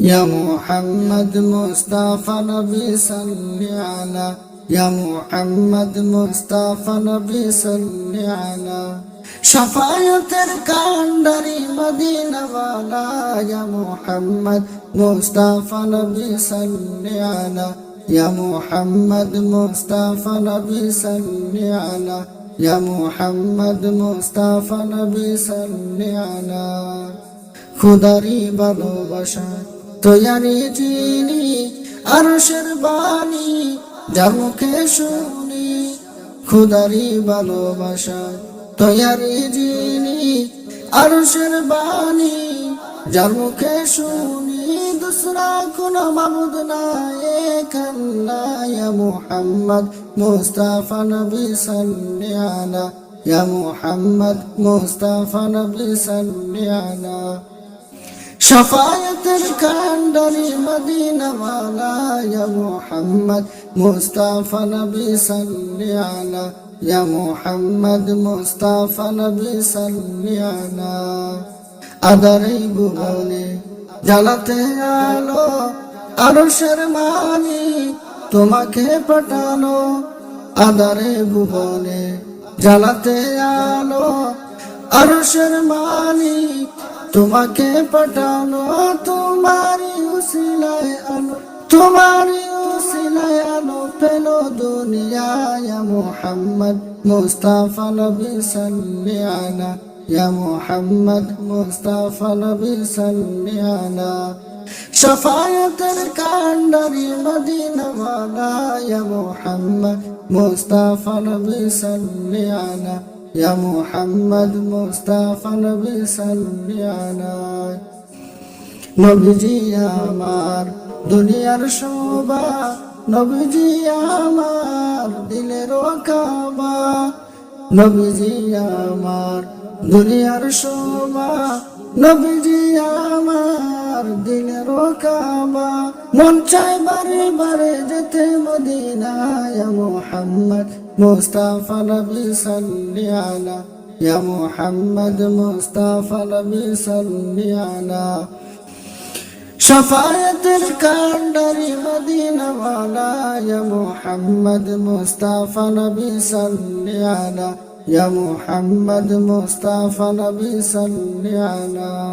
يا محمد مصطفى نبي صل على يا محمد مصطفى نبي صل على شفاعتر কান্ডারি মদিনাওয়ালা يا محمد مصطفى نبي صل على يا محمد مصطفى نبي صل على يا محمد مصطفى نبي صل على খুদারি ভালোবাসা তৈয়ারি চিনি আরশের বাণী, যার মুখে শুনি খুদারি ভালোবাসা। তৈয়ারি জিনি আরশের বাণী, যার মুখে শুনি দুসরা কোন এক আল্লাহ ইয়া মুহাম্মদ মুস্তাফা নবী সাল্লি আলা, ইয়া মুহাম্মদ মুস্তাফা নবী সাল্লি শফায়তের কান্ডারি মদিনা মালা মোহাম্মদ মুস্তাফা নবী সাল্লি আলা ইয়া মোহাম্মদ মুস্তাফা নবী সাল্লি আলা। আদারই ভুবনে জ্বালাতে আলো, আরশের মানি তোমাকে পাঠানো। আদারে ভুবনে জ্বালাতে আলো, আরশের মালিক তোমাকে পাঠানো তোমারি উসিলায় আলো তোমারি উসিলায় আলো পেল দুনিয়া মোহাম্মদ মুস্তাফা নবী সাল্লি আলা, ইয়া মোহাম্মদ মুস্তাফা নবী সাল্লি আলা। শফায়াতের কান্ডারি মদিনাওয়ালা, ইয়া মোহাম্মদ মুস্তাফা নবী সাল্লি আলা। يا محمد مصطفى نبي صلي على নবীজি আমার দুনিয়ার শোভা নবীজি আমার দিলের কাবা নবীজি আমার দুনিয়ার শোভা নবীজি আমার দিলের কাবা মন চাই বারে বারে যেতে মদিনায় মোহাম্মদ মুস্তাফা নবী সাল্লি আলা, ইয়া মুহাম্মদ মুস্তাফা নবী সাল্লি আলা। শফায়াতের কান্ডারি মদিনাওয়ালা, ইয়া মুহাম্মদ মুস্তাফা নবী সাল্লি আলা, ইয়া মুহাম্মদ মুস্তাফা নবী সাল্লি আলা।